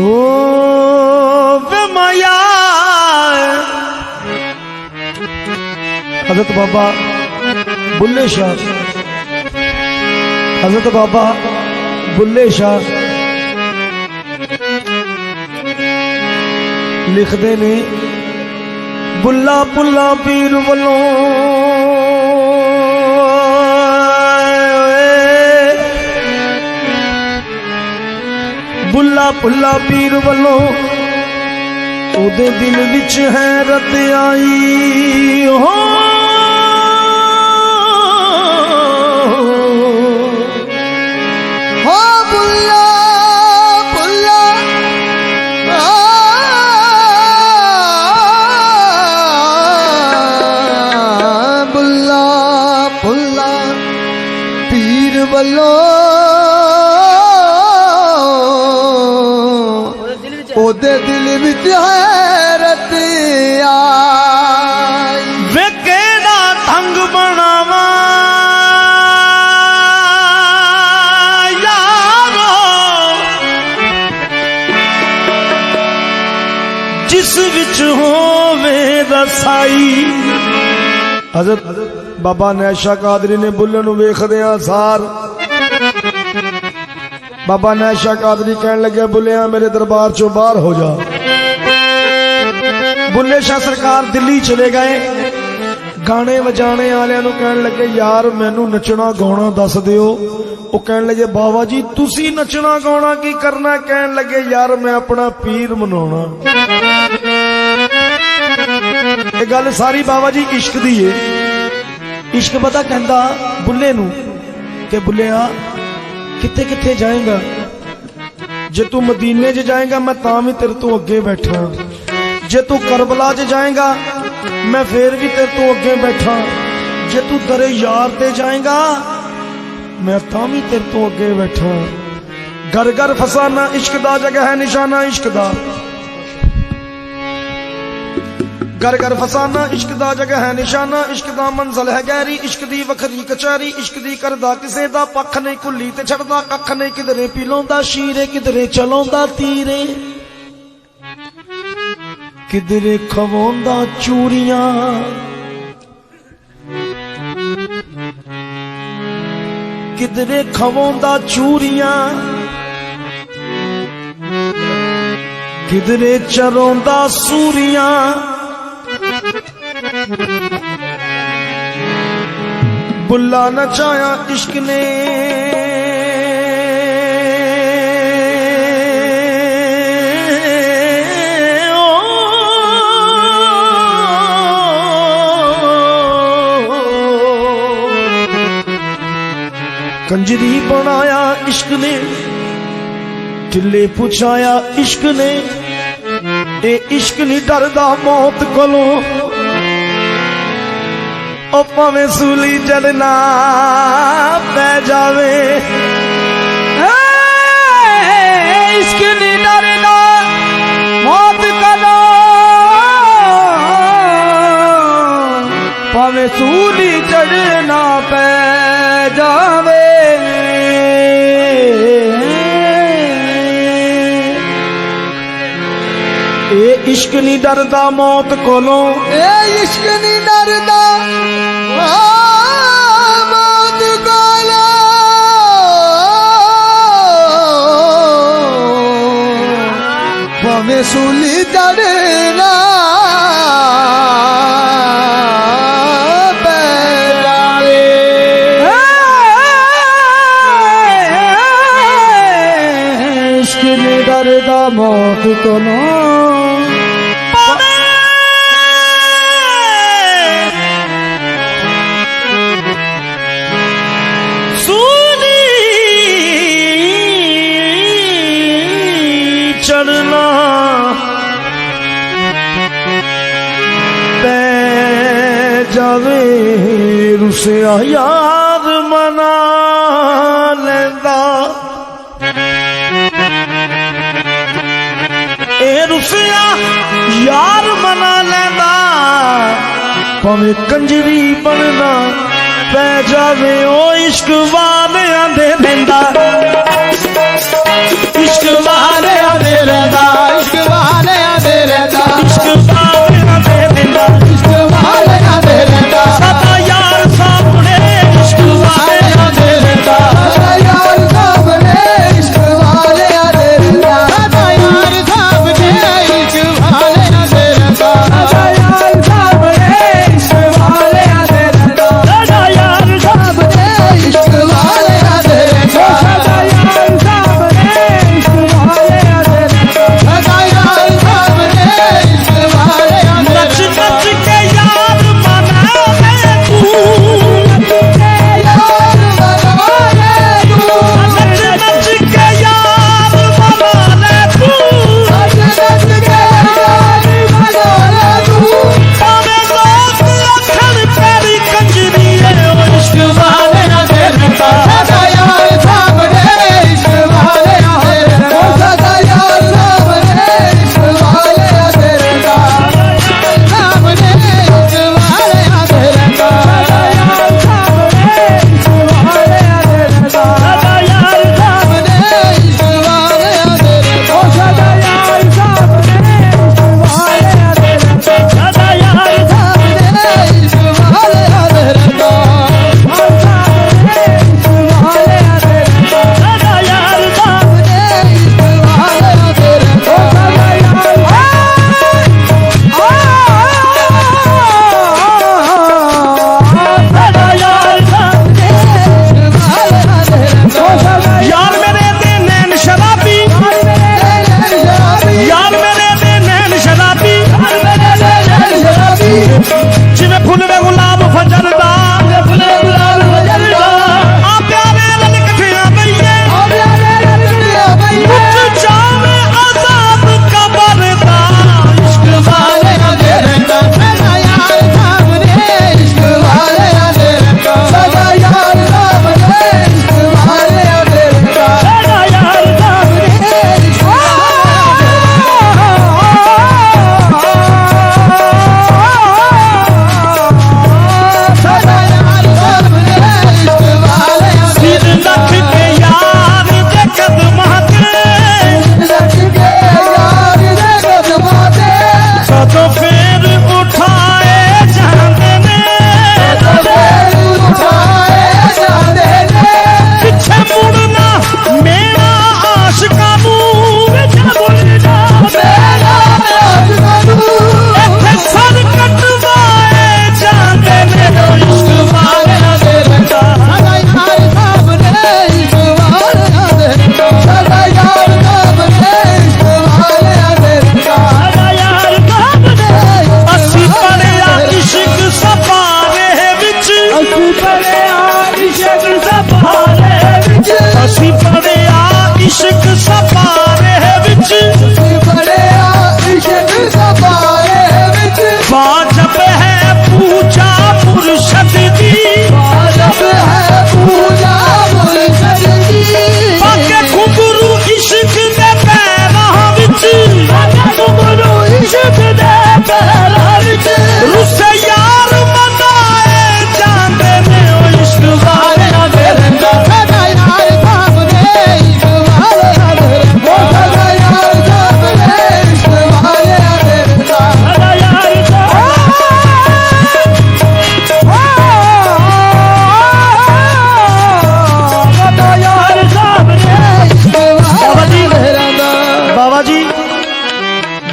ਓ ਵੇ ਮਾਇਆ। ਹਜ਼ਰਤ ਬਾਬਾ ਬੁੱਲੇ ਸ਼ਾਹ। ਹਜ਼ਰਤ ਬਾਬਾ ਬੁੱਲੇ ਸ਼ਾਹ। ਲਿਖਦੇ ਨੇ ਬੁੱਲਾ ਬੁੱਲਾ ਪੁੱਲਾ ਪੀਰ ਵੱਲੋਂ ਉਹਦੇ ਦਿਲ ਵਿੱਚ ਹੈ ਰਤ ਆਈ। ਹੋ ਹੋ ਬੁੱਲਾ ਹਜ਼ਰਤ ਬਾਬਾ ਨੈਸ਼ਾ ਕਾਦਰੀ ਨੇ ਬੁੱਲੇ ਨੂੰ ਵੇਖਦਿਆਂ ਸਾਰ ਬਾਬਾ ਨੈਸ਼ਾ ਕਾਦਰੀ ਕਹਿਣ ਲੱਗੇ ਬੁੱਲਿਆ, ਮੇਰੇ ਦਰਬਾਰ ਚੋਂ ਬਾਹਰ ਹੋ ਜਾ। ਬੁੱਲੇ ਸ਼ਾਹ ਸਰਕਾਰ ਦਿੱਲੀ ਚਲੇ ਗਏ। ਗਾਣੇ ਵਜਾਣੇ ਵਾਲਿਆਂ ਨੂੰ ਕਹਿਣ ਲੱਗੇ, ਯਾਰ, ਮੈਨੂੰ ਨੱਚਣਾ, ਗਾਉਣਾ ਦੱਸ ਦਿਓ। ਉਹ ਕਹਿਣ ਲੱਗੇ ਬਾਬਾ ਜੀ, ਤੁਸੀਂ ਨੱਚਣਾ, ਗਾਉਣਾ ਕੀ ਕਰਨਾ? ਕਹਿਣ ਲੱਗੇ, ਯਾਰ, ਮੈਂ ਆਪਣਾ ਪੀਰ ਮਨਾਉਣਾ। ਇਹ ਗੱਲ ਸਾਰੀ ਬਾਬਾ ਜੀ ਇਸ਼ਕ ਦੀ ਏ। ਇਸ਼ਕ ਪਤਾ ਕਹਿੰਦਾ ਬੁੱਲੇ ਨੂੰ ਕਿ ਬੁੱਲਿਆ, ਕਿੱਥੇ ਕਿੱਥੇ ਜਾਏਗਾ? ਜੇ ਤੂੰ ਮਦੀਨੇ 'ਚ ਜਾਏਗਾ, ਮੈਂ ਤਾਂ ਵੀ ਤੇਰੇ ਤੋਂ ਅੱਗੇ ਬੈਠਾ। ਜੇ ਤੂੰ ਕਰਬਲਾ 'ਚ ਜਾਏਗਾ, ਮੈਂ ਫੇਰ ਵੀ ਤੇਰੇ ਤੋਂ ਅੱਗੇ ਬੈਠਾ। ਜੇ ਤੂੰ ਦਰੇ ਯਾਰ ਤੇ ਜਾਏਗਾ, ਮੈਂ ਤਾਂ ਵੀ ਤੇਰੇ ਤੋਂ ਅੱਗੇ ਬੈਠਾ। ਘਰ ਘਰ ਫਸਾਨਾ ਇਸ਼ਕ ਦਾ, ਜਗ੍ਹਾ ਹੈ ਨਿਸ਼ਾਨਾ ਇਸ਼ਕ ਦਾ। ਘਰ ਘਰ ਫਸਾਨਾ, ਇਸ਼ਕ ਦਾ ਜਗ੍ਹਾ ਹੈ ਨਿਸ਼ਾਨਾ, ਇਸ਼ਕ ਦਾ ਮੰਜ਼ਲ ਹੈ ਗਹਿਰੀ, ਇਸ਼ਕ ਦੀ ਵੱਖਰੀ ਕਚਹਿਰੀ, ਇਸ਼ਕ ਦੀ ਕਰਦਾ ਕਿਸੇ ਦਾ ਪੱਖ ਨਹੀਂ ਕੁੱਲੀ ਤੇ ਛੱਡਦਾ ਕੱਖ ਨਹੀਂ, ਕਿਧਰੇ ਪਿਲਾਉਂਦਾ ਸ਼ੀਰੇ, ਕਿਧਰੇ ਚਲਾਉਂਦਾ ਤੀਰੇ। ਕਿਧਰੇ ਖਵਾਉਂਦਾ ਚੂਰੀਆਂ। ਕਿਧਰੇ ਖਵਾਉਂਦਾ ਚੂਰੀਆਂ। ਕਿਧਰੇ ਚਰਾਉਂਦਾ ਸੂਰੀਆਂ। ਬੁੱਲਾ ਨਚਾਇਆ ਇਸ਼ਕ ਨੇ ਕੰਜਰੀ ਬਣਾਇਆ ਇਸ਼ਕ ਨੇ ਢਿੱਲੇ ਪੁਛਾਇਆ ਇਸ਼ਕ ਨੇ ਇਹ ਇਸ਼ਕ ਨਹੀਂ ਡਰਦਾ ਮੌਤ ਕੋਲੋਂ ਉਹ ਭਾਵੇਂ ਸੂਲੀ ਚੜਨਾ ਪੈ ਜਾਵੇ। ਏ, ਇਸ਼ਕ ਨਹੀਂ ਡਰਦਾ ਮੌਤ ਕਦੋਂ ਭਾਵੇਂ ਸੂਲੀ ਚੜਨਾ ਪੈ ਜਾਵੇ। ਇਹ ਇਸ਼ਕ ਨਹੀਂ ਡਰਦਾ ਮੌਤ ਕੋਲੋਂ ਇਹ ਇਸ਼ਕ ਨਹੀਂ ਡਰਦਾ ਆ ਮੌਤ ਕੋਲੋਂ ਭਾਵੇਂ ਸੂਲੀ ਚੜਨਾ ਪੈ ਜਾਵੇ ਇਸ਼ਕ ਨਹੀਂ ਡਰਦਾ ਮੌਤ ਕੋਲੋਂ ਸੂਲੀ ਚੜਨਾ ਪੈ ਜਾਵੇ ਰੁਸਿਆ ਯਾਦ ਮਨਾ ਲੈਂਦਾ ਪੈ ਜਾਵੇ ਉਹ ਇਸ਼ਕ ਵਾਲਿਆਂ ਦੇ ਰਹਿੰਦਾ ਇਸ਼ਕ ਵਾਲਿਆਂ ਦੇ ਰਹਿੰਦਾ ਇਸ਼ਕ ਵਾਲਿਆਂ ਦੇ ਰਹਿੰਦਾ ਇਸ਼ਕ ਵਾਲਿਆਂ ਦੇ ਰਹਿੰਦਾ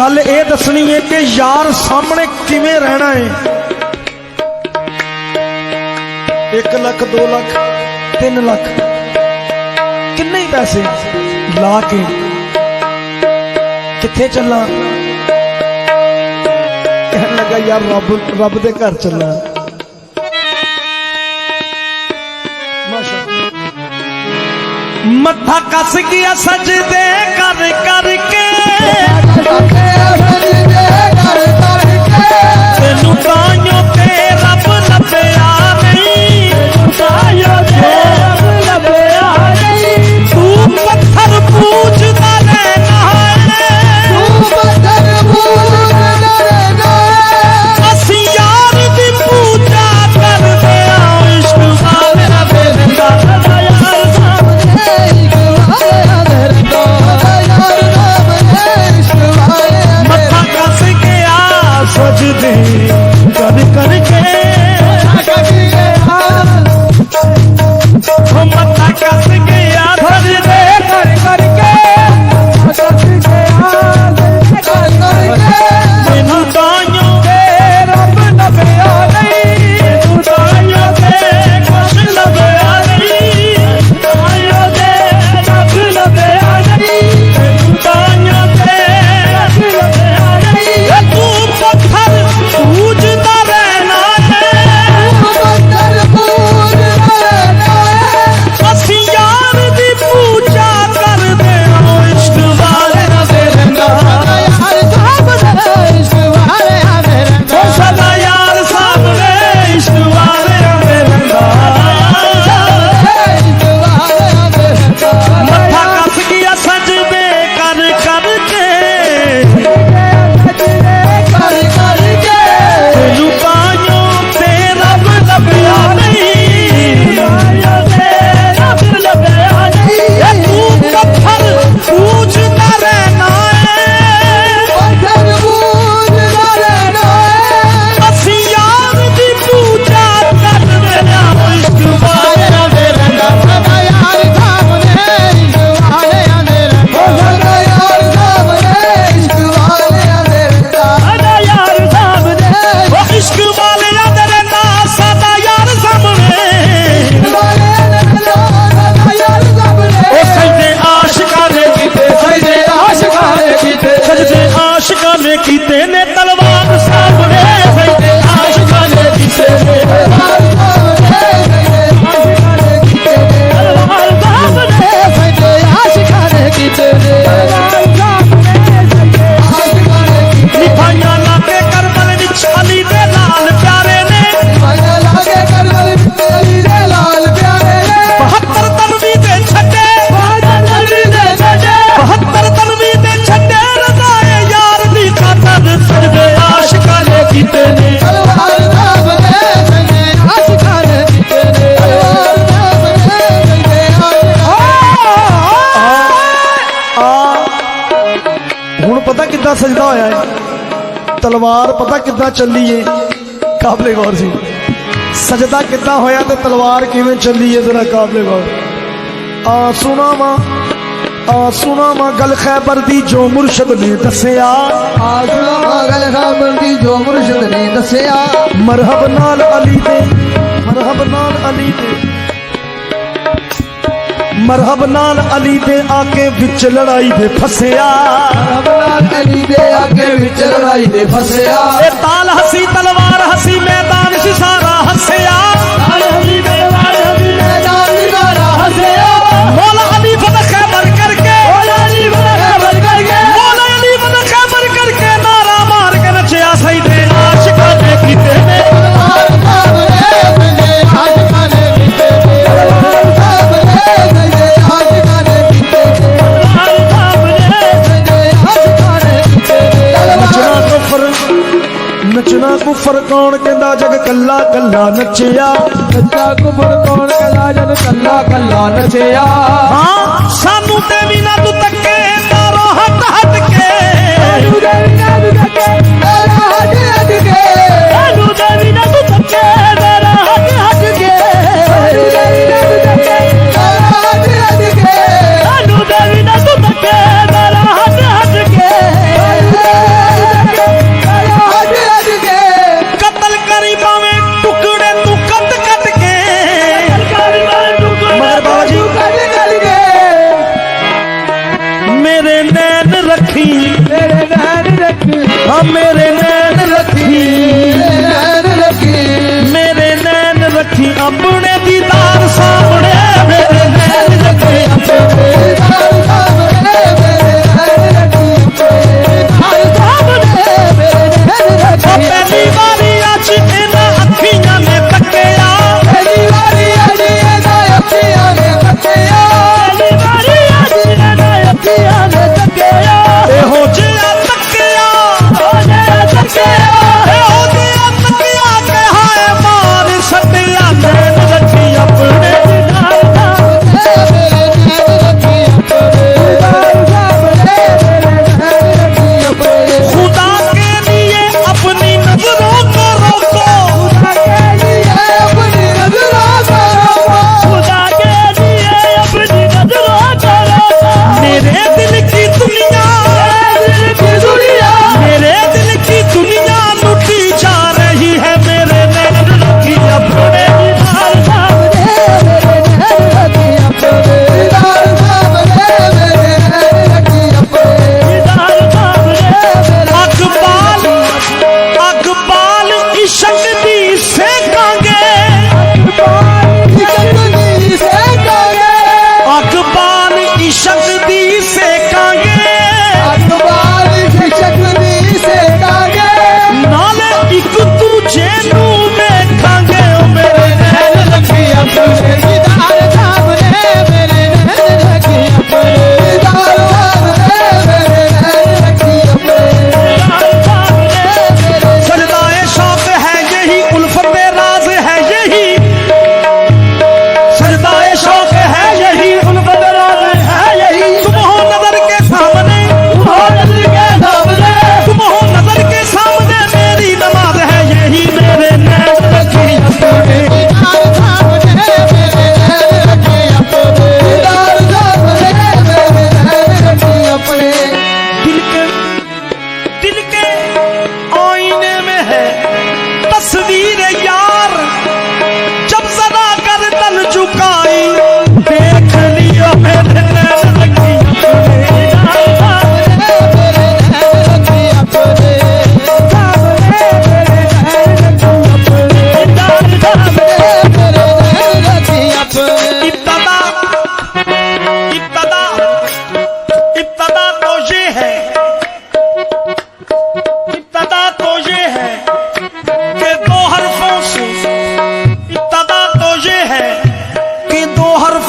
ਗੱਲ ਇਹ ਦੱਸਣੀ ਹੈ ਕਿ ਯਾਰ ਸਾਹਮਣੇ ਕਿਵੇਂ ਰਹਿਣਾ ਹੈ 1 ਲੱਖ 2 ਲੱਖ 3 ਲੱਖ। ਕਿੰਨੇ ਪੈਸੇ ਲਾ ਕੇ ਕਿੱਥੇ ਚੱਲਾਂ? ਕਹਿਣ ਲੱਗਾ, ਯਾਰ ਰੱਬ ਰੱਬ ਦੇ ਘਰ ਚੱਲਾਂ। ਮੱਥਾ ਕੱਸ ਗਿਆ ਸਜਦੇ ਕਰ ਕਰਕੇ ਤੈਨੂੰ ਤਾਈਓ ਤਲਵਾਰ ਪਤਾ ਕਿੱਦਾਂ ਚੱਲੀ ਏ? ਕਾਬਲੇ ਗੌਰ ਸੀ ਸਜਦਾ ਕਿੱਦਾਂ ਹੋਇਆ ਤੇ ਤਲਵਾਰ ਕਿਵੇਂ ਚੱਲੀ ਏ? ਜ਼ਰਾ ਕਾਬਲੇ ਗੌਰ। ਆ ਸੁਣਾ ਵਾ ਆ ਸੁਣਾ ਵਾ ਗੱਲ ਖੈਬਰ ਦੀ ਜੋ ਮੁਰਸ਼ਦ ਨੇ ਦੱਸਿਆ। ਜੋ ਮੁਰਸ਼ਦ ਨੇ ਦੱਸਿਆ। ਮਰਹਬ ਨਾਲ ਅਲੀ ਦੇ ਮਰਹਬ ਨਾਲ ਅਲੀ ਦੇ ਮਰਹਬ ਨਾਲ ਅਲੀ ਦੇ ਆ ਕੇ ਵਿੱਚ ਲੜਾਈ ਦੇ ਫਸਿਆ। ਅਲੀ ਦੇ ਅੱਗੇ ਵਿੱਚ ਲੜਾਈ ਦੇ ਫਸਿਆ। ਇਹ ਤਾਲ ਹਸੀ ਤਲਵਾਰ ਹਸੀ ਮੈਦਾਨ ਸੀ ਸਾਰਾ ਹੱਸਿਆ। ਤਾਲ ਹਸੀ ਕੱਲਾ ਨੱਚਿਆ ਨੱਚਾ ਕੁਬਰ ਕੌਣ ਕਲਾ ਜਨ ਕੱਲਾ ਕੱਲਾ ਨਚਿਆ। ਹਾਂ ਸਾਨੂੰ ਤੇ ਵੀ ਨਾ ਤੂੰ ਤੱਕੇ ਮਾਰੋ ਹੱਟ ਹੱਟ ਕੇ। নামের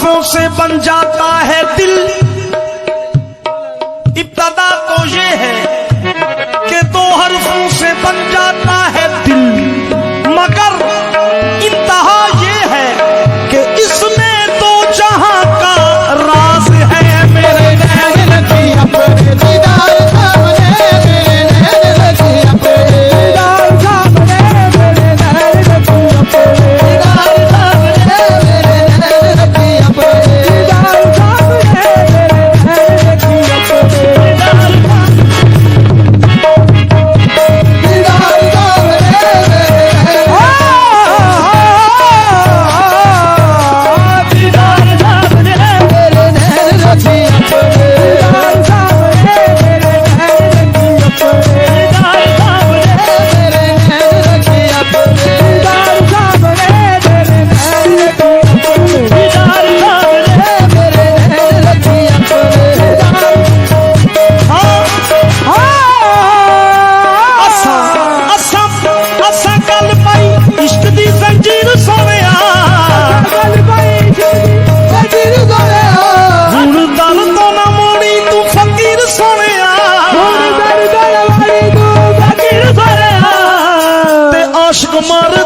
आंखों से बन जाता है दिल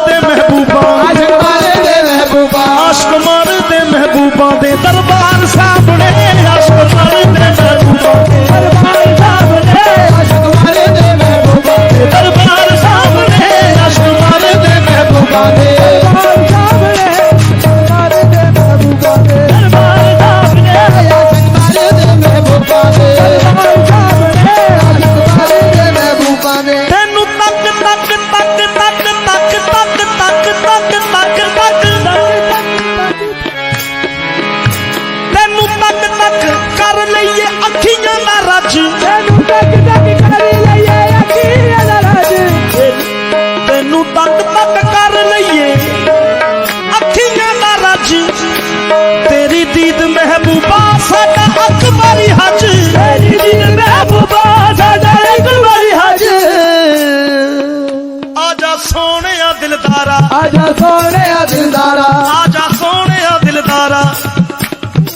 দে মেহবুবা ਸੋਹਣਿਆ ਦਿਲਦਾਰਾ। ਆ ਜਾ ਸੋਹਣਿਆ ਦਿਲਦਾਰਾ।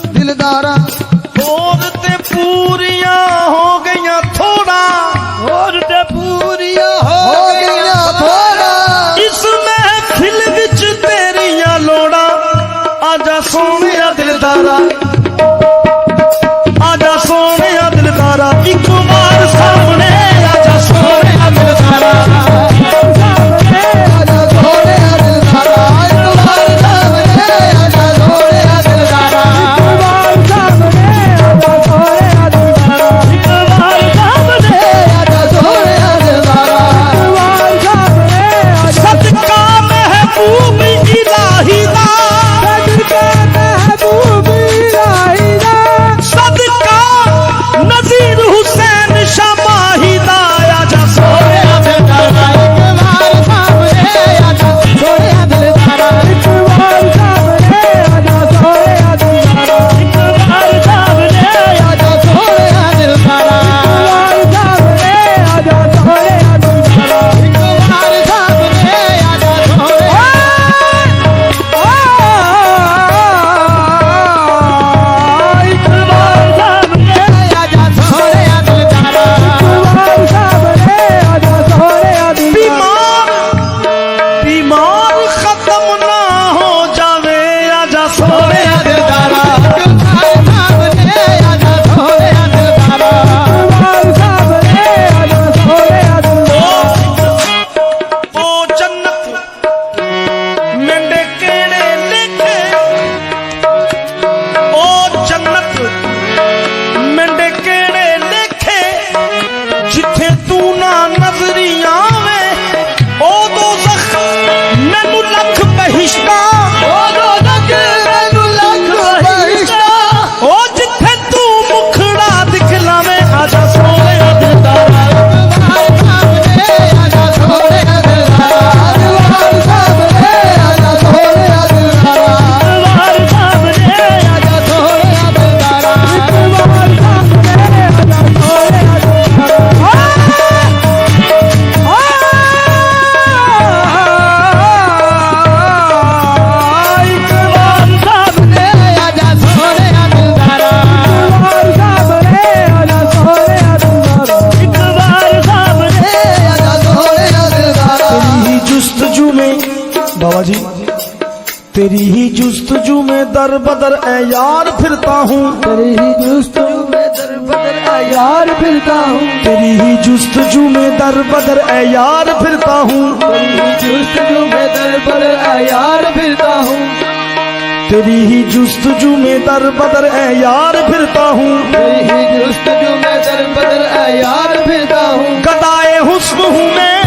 ਦਿਲਦਾਰਾ। ਹੋਰ ਤੇ ਪੂਰੀਆਂ ਹੋ ਗਈਆਂ ਥੋੜਾ ਹੋਰ ਤੇ ਪੂਰੀਆਂ ਹੋ में। बाबा जी तेरी ही जुस्तजू में दर बदर ए यार फिरता हूँ। तेरी ही जुस्तजू में दर बदर ए यार फिरता हूँ। तेरी ही जुस्तजू में दर बदर ए यार फिरता हूँ। तेरी ही में दर बदर ए यार फिरता हूँ। तेरी ही जुस्त जुस्तजू में दर बदर ए यार फिरता हूँ। तेरी ही जुस्तजू में दर बदर ए यार फिरता हूँ। कदाए हुस्न हूँ मैं।